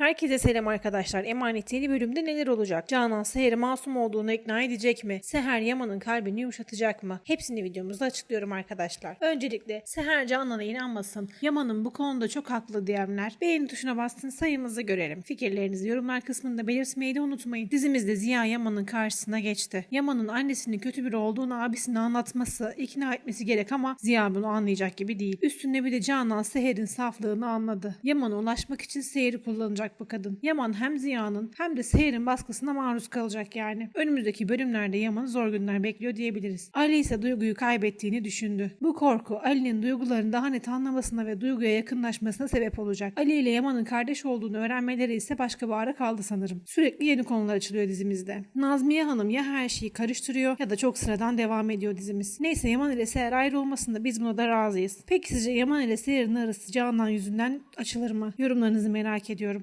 Herkese selam arkadaşlar. Emanet yeni bölümde neler olacak? Canan Seher'i masum olduğunu ikna edecek mi? Seher Yaman'ın kalbini yumuşatacak mı? Hepsini videomuzda açıklıyorum arkadaşlar. Öncelikle Seher Canan'a inanmasın. Yaman'ın bu konuda çok haklı diyenler beğeni tuşuna bastın sayımızı görelim. Fikirlerinizi yorumlar kısmında belirtmeyi de unutmayın. Dizimizde Ziya Yaman'ın karşısına geçti. Yaman'ın annesinin kötü biri olduğunu abisine anlatması, ikna etmesi gerek ama Ziya bunu anlayacak gibi değil. Üstünde bir de Canan Seher'in saflığını anladı. Yaman'a ulaşmak için Seher'i kullanacak bu kadın. Yaman hem Ziya'nın hem de Seher'in baskısına maruz kalacak yani. Önümüzdeki bölümlerde Yaman'ı zor günler bekliyor diyebiliriz. Ali ise duyguyu kaybettiğini düşündü. Bu korku Ali'nin duygularını daha net anlamasına ve duyguya yakınlaşmasına sebep olacak. Ali ile Yaman'ın kardeş olduğunu öğrenmeleri ise başka bir ara kaldı sanırım. Sürekli yeni konular açılıyor dizimizde. Nazmiye Hanım ya her şeyi karıştırıyor ya da çok sıradan devam ediyor dizimiz. Neyse Yaman ile Seher ayrı olmasında biz buna da razıyız. Peki sizce Yaman ile Seher'in arası Canan yüzünden açılır mı? Yorumlarınızı merak ediyorum.